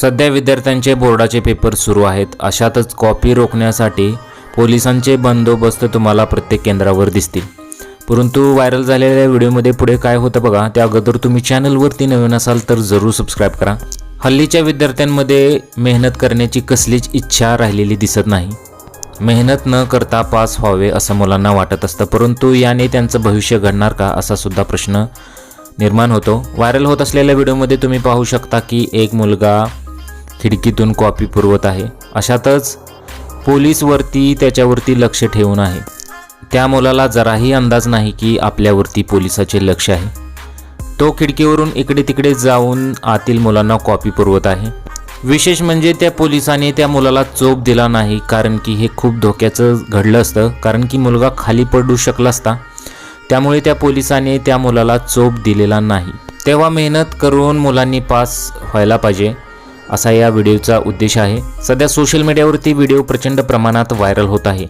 सध्या विद्यार्थ्यांचे बोर्डाचे पेपर सुरू आहेत. अशातच कॉपी रोखण्यासाठी पोलिसांचे बंदोबस्त तुम्हाला प्रत्येक केंद्रावर दिसतील. परंतु व्हायरल झालेल्या व्हिडिओमध्ये पुढे काय होतं बघा त्या अगोदर तुम्ही चॅनलवरती नवीन असाल तर जरूर सबस्क्राईब करा. हल्लीच्या विद्यार्थ्यांमध्ये मेहनत करण्याची कसलीच इच्छा राहिलेली दिसत नाही. मेहनत न करता पास व्हावे असं मुलांना वाटत असतं. परंतु याने त्यांचं भविष्य घडणार का असा सुद्धा प्रश्न निर्माण होतो. व्हायरल होत असलेल्या व्हिडिओमध्ये तुम्ही पाहू शकता की एक मुलगा खिडकीतून कॉपी पुरवत आहे. अशातच पोलीसवरती त्याच्यावरती लक्ष ठेवून आहे. त्या मुलाला जराही अंदाज नाही की आपल्यावरती पोलिसाचे लक्ष आहे. तो खिडकीवरून इकडे तिकडे जाऊन आतील मुलांना कॉपी पुरवत आहे. विशेष म्हणजे त्या पोलिसाने त्या मुलाला चोप दिला नाही कारण की हे खूप धोक्याचं घडलं असतं. कारण की मुलगा खाली पडू शकला असता. त्यामुळे त्या पोलिसाने त्या मुलाला चोप दिलेला नाही. तेव्हा मेहनत करून मुलांनी पास व्हायला पाहिजे असा या व्हिडिओचा उद्देश आहे. सध्या सोशल मीडियावरती व्हिडिओ प्रचंड प्रमाणात व्हायरल होत आहे.